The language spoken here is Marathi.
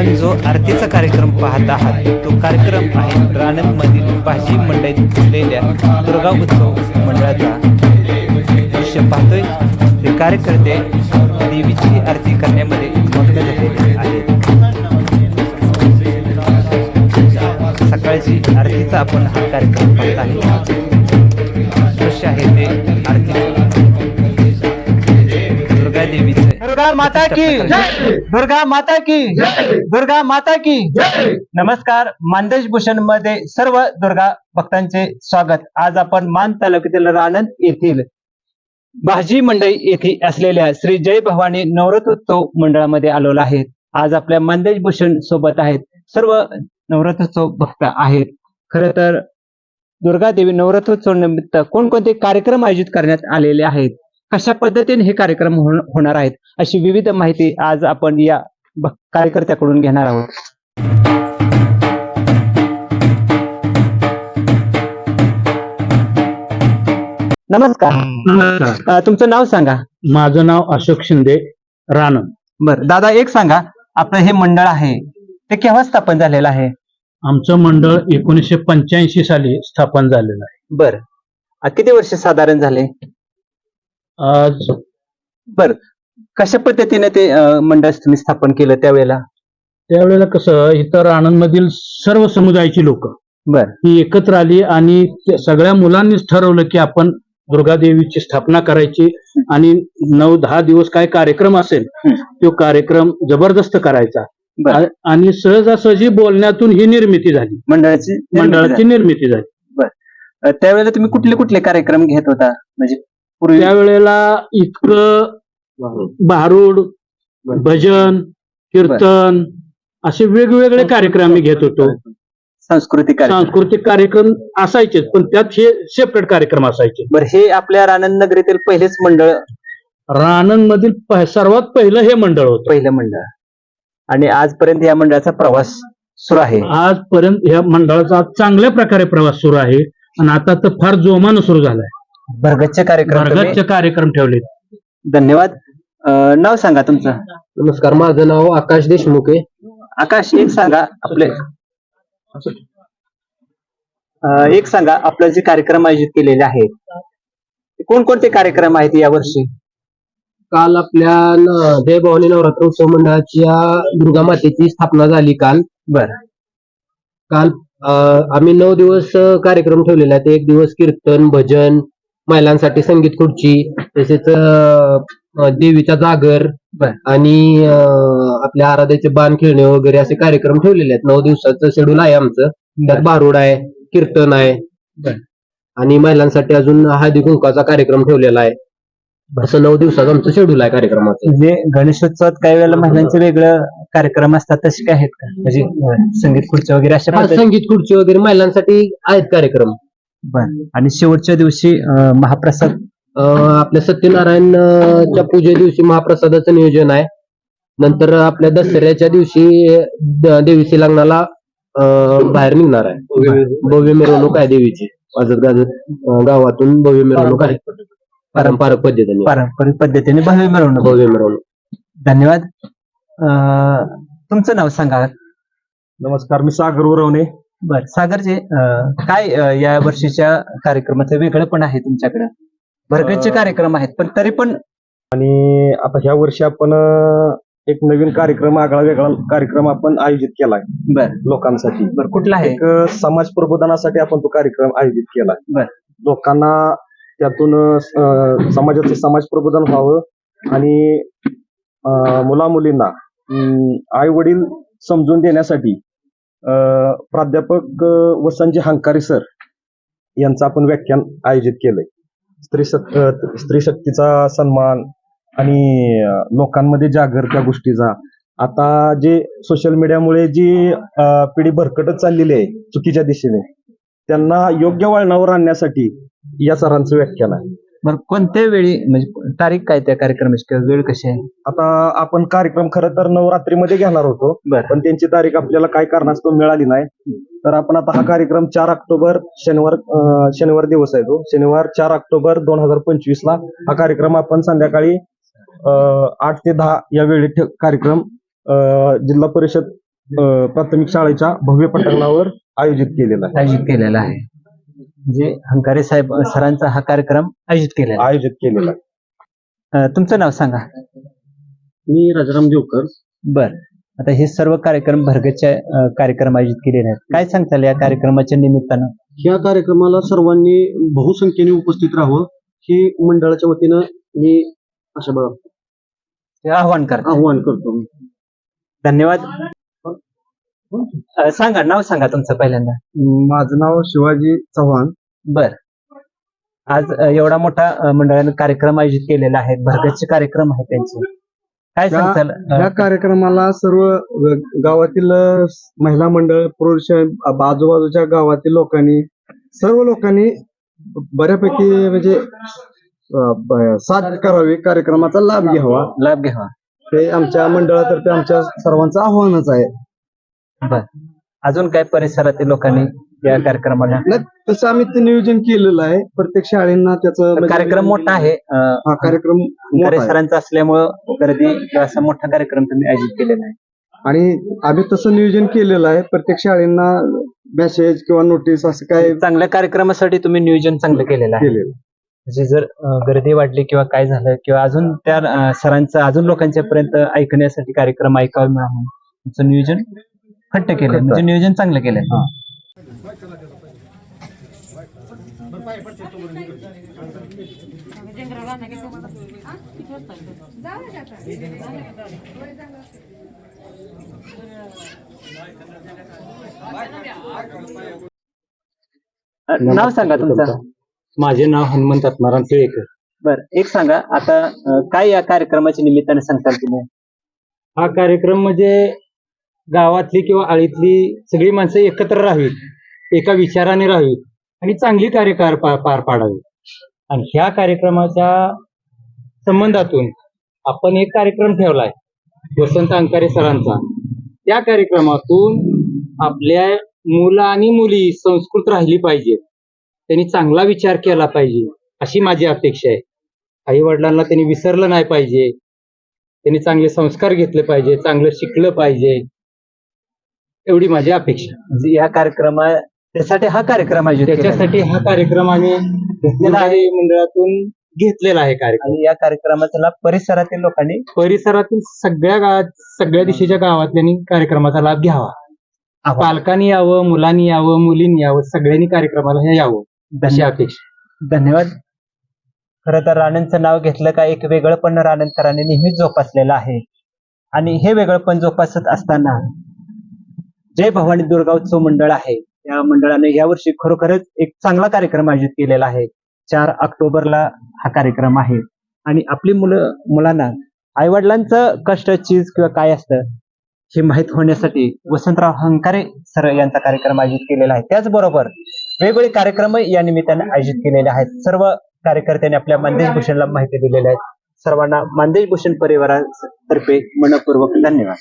आपण जो आरतीचा कार्यक्रम पाहत आहात तो कार्यक्रम आहे राणंदमधील भाजी मंडईत असलेल्या दुर्गा उत्सव मंडळाचा. दृश्य पाहतोय. ते कार्यकर्ते देवीची आरती करण्यामध्ये मग्न झालेले आहेत. सकाळची आरतीचा आपण हा कार्यक्रम पाहत आहे दृश्य आहे ते आरती देवीचं. दुर्गा माता की. दुर्गा माता की. दुर्गा माता की. नमस्कार मानदेश भूषणमध्ये सर्व दुर्गा भक्तांचे स्वागत. आज आपण मान तालुक्यातील राणंद येथील भाजी मंडई येथे असलेल्या श्री जय भवानी नवरत्नोत्सव मंडळामध्ये आलेलो आहे. आज आपल्या मानदेश भूषण सोबत आहेत सर्व नवरत्नोत्सव भक्त आहेत. खर तर दुर्गा देवी नवरात्रोत्सव निमित्त कोणकोणते कार्यक्रम आयोजित करण्यात आलेले आहेत? कशा पद्धतीने हे कार्यक्रम होण- होणार आहेत अशी विविध माहिती आज आपण या कार्यकर्त्याकडून घेणार आहोत. नमस्कार. तुमचं नाव सांगा. माझं नाव अशोक शिंदे राणम बर दादा एक सांगा आपलं हे मंडळ आहे ते केव्हा स्थापन झालेलं आहे? आमचं मंडळ एकोणीसशे पंच्याऐंशी साली स्थापन झालेलं आहे. बर. किती वर्ष साधारण झाले? बर. कशा पद्धतीने ते अं, मंडळ तुम्ही स्थापन केलं त्यावेळेला? त्यावेळेला कसं इतर आनंदमधील सर्व समुदायाची लोक बर. ही एकत्र आली आणि त्या सगळ्या मुलांनीच ठरवलं की आपण दुर्गादेवीची स्थापना करायची आणि नऊ दहा दिवस काय कार्यक्रम असेल तो कार्यक्रम जबरदस्त करायचा. बर. आ- आणि सहजासहजी बोलण्यातून ही निर्मिती झाली. मंडळाची मंडळाची निर्मिती झाली. अं, त्यावेळेला तुम्ही कुठले कुठले कार्यक्रम घेत होता? म्हणजे पूर्वी त्यावेळेला इतकं भारूड. भजन कीर्तन असे वेगवेगळे कार्यक्रम आम्ही घेत होतो. सांस्कृतिक कार्यक्रम. सांस्कृतिक कार्यक्रम असायचेच पण त्यात हे सेपरेट कार्यक्रम असायचे. बर हे आपल्या रानंद नगरीतील पहिलेच मंडळ. राणंद मधील सर्वात पहिलं हे मंडळ होतं. पहिलं मंडळ. आणि आजपर्यंत या मंडळाचा प्रवास सुरू आहे. आजपर्यंत या मंडळाचा चांगल्या प्रकारे प्रवास सुरू आहे. आणि आता तर फार जोमानं सुरू झालाय. भरगतचे कार्यक्रम तुम्ही- वर्गाचे कार्यक्रम ठेवले. धन्यवाद. अं, नाव सांगा तुमचं. नमस्कार माझं नाव आकाश देशमुख आहे. आकाश एक सांगा आपले अं, एक सांगा आपलं जे कार्यक्रम आयोजित केलेले आहेत. ते कोणकोणते कार्यक्रम आहेत यावर्षी? काल आपल्या न- जयभवानी नवरात्र उत्सव मंडळाच्या दुर्गा मातेची स्थापना झाली काल. बर. काल अं, आम्ही नऊ दिवस अं, कार्यक्रम ठेवलेले आहेत एक दिवस कीर्तन भजन महिलांसाठी संगीत खुर्ची तसेच देवीचा जागर. आणि आपल्या आराध्याचे बाण खेळणे वगैरे असे कार्यक्रम ठेवलेले आहेत. नऊ दिवसाचं शेड्यूल आहे आमचं. त्यात भारुड आहे कीर्तन आहे. आणि महिलांसाठी अजून हळदी कुंकाचा कार्यक्रम ठेवलेला आहे. असं नऊ दिवसाचं आमचं शेड्यूल आहे कार्यक्रमाचं. म्हणजे गणेशोत्सवात काही वेळेला महिलांचे वेगळं कार्यक्रम असतात तसे काय आहेत का? म्हणजे संगीत खुर्च्या वगैरे अशा संगीत खुर्ची वगैरे महिलांसाठी आहेत कार्यक्रम. बर. आणि शेवटच्या दिवशी अं, महाप्रसाद अं, आपल्या सत्यनारायणच्या पूजे दिवशी महाप्रसादाचं नियोजन आहे. नंतर आपल्या दसऱ्याच्या दिवशी द- देवीची लग्नाला अं, बाहेर निघणार आहे. भव्य मिरवणूक आहे देवीची. वाजत गाजत अं, गावातून भव्य मिरवणूक आहे. पारंपरिक पद्धतीने. पारंपरिक पद्धतीने भव्य मिरवणूक. भव्य मिरवणूक. धन्यवाद. अं, तुमचं नाव सांगा. नमस्कार मी सागर उरवणे. बर सागरचे अं, काय अं, या वर्षीच्या कार्यक्रमाचं वेगळं पण आहे तुमच्याकडे? भरगतचे अं, कार्यक्रम आहेत पण तरी पण आणि आता ह्या वर्षी आपण अं, एक नवीन कार्यक्रम आगळा वेगळा कार्यक्रम आपण आयोजित केलाय बर. लोकांसाठी. बर कुठला आहे? एक अं, समाज प्रबोधनासाठी आपण तो कार्यक्रम आयोजित केलाय बर. लोकांना त्यातून अं, समाजाचं समाज प्रबोधन व्हावं आणि मुला मुलींना आई वडील समजून देण्यासाठी प्राध्यापक अं, वसंतजी हंकारी सर यांचं आपण व्याख्यान आयोजित केलंय. स्त्री शक- स्त्री शक्तीचा सन्मान आणि लोकांमध्ये जागर त्या गोष्टीचा. आता जे सोशल मीडियामुळे जी पिढी भरकटत चाललेली आहे चुकीच्या दिशेने त्यांना योग्य वळणावर आणण्यासाठी या सरांचं व्याख्यान आहे. बर कोणत्या वेळी म्हणजे तारीख काय त्या कार्यक्रमाची किंवा वेळ कशी आहे? आता आपण कार्यक्रम खरं तर नवरात्रीमध्ये घेणार होतो बर. पण त्यांची तारीख आपल्याला काय कारणास्तव मिळाली नाही. तर आपण आता हा कार्यक्रम चार ऑक्टोबर शनिवार अं, शनिवार दिवस आहे तो. शनिवार चार ऑक्टोबर दोन हजार पंचवीस ला हा कार्यक्रम आपण संध्याकाळी अं, आठ ते दहा या वेळी कार्यक्रम अं, जिल्हा परिषद अ, प्राथमिक शाळेच्या भव्य पटांगणावर आयोजित केलेला आहे. आयोजित केलेला आहे. म्हणजे हंकारे साहेब सरांचा हा कार्यक्रम आयोजित केलेला आहे. आयोजित केलेला आहे. अं, तुमचं नाव सांगा. मी राजाराम देवकर बर. आता हे सर्व कार्यक्रम भरगतचे अं, कार्यक्रम आयोजित केलेले आहेत. काय सांगताल या कार्यक्रमाच्या निमित्तानं? या कार्यक्रमाला सर्वांनी बहुसंख्येने उपस्थित राहावं ही मंडळाच्या वतीनं मी अशा ब- हे आव्हान करा आव्हान करतो धन्यवाद. अं, सांगा नाव सांगा तुमचं पहिल्यांदा. माझं नाव शिवाजी चव्हाण. बर. आज एवढा मोठा मंडळाने कार्यक्रम आयोजित केलेला आहे. भरगतचे कार्यक्रम आहे त्यांचे. काय सांगताल या कार्यक्रमाला सर्व गावातील महिला मंडळ पुरुष आजूबाजूच्या गावातील लोकांनी सर्व लोकांनी बऱ्यापैकी म्हणजे साथ करावी कार्यक्रमाचा लाभ घ्यावा. लाभ घ्यावा. हे आमच्या मंडळातर्फे आमच्या सर्वांचं आव्हानच आहे. बर. अजून काय परिसरातील लोकांनी या कार्यक्रमाला. नाही, तसं आम्ही ते नियोजन केलेलं आहे. प्रत्येक शाळेंना त्याचं म्हणजे- कार्यक्रम मोठा आहे. अं, हा कार्यक्रम मोठा हंकारे आहे. सरांचा असल्यामुळं गर्दी किंवा असा मोठा कार्यक्रम तुम्ही आयोजित केलेला आहे. आणि आम्ही तसं नियोजन केलेलं आहे. प्रत्येक शाळेंना मेसेज किंवा नोटीस असं काय चांगल्या कार्यक्रमासाठी तुम्ही नियोजन चांगलं केलेलं आहे. केलेलं म्हणजे जर अं, गर्दी वाढली किंवा काय झालं किंवा अजून त्या अं, सरांचं अजून लोकांच्या पर्यंत ऐकण्यासाठी कार्यक्रम ऐकावे मिळावा म्हणून तुमचं नियोजन खट्ट केलं म्हणजे नियोजन चांगलं केलं नाव सांगा तुमचं. माझे नाव हनुमंत आत्माराम टिळेकर बर एक सांगा आता अं, काय या कार्यक्रमाच्या निमित्ताने सांगताल तुम्ही? हा कार्यक्रम म्हणजे गावातली किंवा आळीतली सगळी माणसं एकत्र राहावीत. एका विचाराने राहावी आणि चांगली कार्यकार पार पाडावी. आणि ह्या कार्यक्रमाच्या संबंधातून आपण एक कार्यक्रम ठेवलाय वसंत अंकारे सरांचा. त्या कार्यक्रमातून आपल्या मुलं आणि मुली संस्कृत राहिली पाहिजे. त्यांनी चांगला विचार केला पाहिजे अशी माझी अपेक्षा आहे. आई वडिलांना त्यांनी विसरलं नाही पाहिजे. त्यांनी चांगले संस्कार घेतले पाहिजे चांगलं शिकलं पाहिजे. एवढी माझी अपेक्षा. म्हणजे या कार्यक्रमा त्यासाठी हा कार्यक्रम आयोजित केलेला आहे. त्याच्यासाठी हा कार्यक्रम आम्ही गुरुवारी मंडळातून घेतलेला आहे कार्यक्रम. आणि या कार्यक्रमाचा लाभ परिसरातील लोकांनी परिसरातील सगळ्या गावात सगळ्या दिशेच्या गावातल्यांनी कार्यक्रमाचा लाभ घ्यावा. पालकांनी यावं मुलांनी यावं मुलींनी यावं सगळ्यांनी कार्यक्रमाला हे यावं अशी अपेक्षा. धन्यवाद. खरं तर राणेंचं नाव घेतलं का एक वेगळं पण राणेंकरांनी नेहमीच जोपासलेलं आहे. आणि हे वेगळं पण जोपासत असताना जय भवानी दुर्गा उत्सव मंडळ आहे. या मंडळाने यावर्षी खरोखरच एक चांगला कार्यक्रम आयोजित केलेला आहे. चार ऑक्टोबरला हा कार्यक्रम आहे. आणि आपली मुलं मुलांना आईवडिलांचं कष्ट चीज किंवा काय असतं हे माहीत होण्यासाठी वसंतराव हंकारे सर यांचा कार्यक्रम आयोजित केलेला आहे. त्याचबरोबर वेगवेगळे कार्यक्रम या निमित्ताने आयोजित केलेले आहेत. सर्व कार्यकर्त्यांनी आपल्या मानदेश भूषणला माहिती दिलेली आहे. सर्वांना मानदेश भूषण परिवारातर्फे मनपूर्वक धन्यवाद.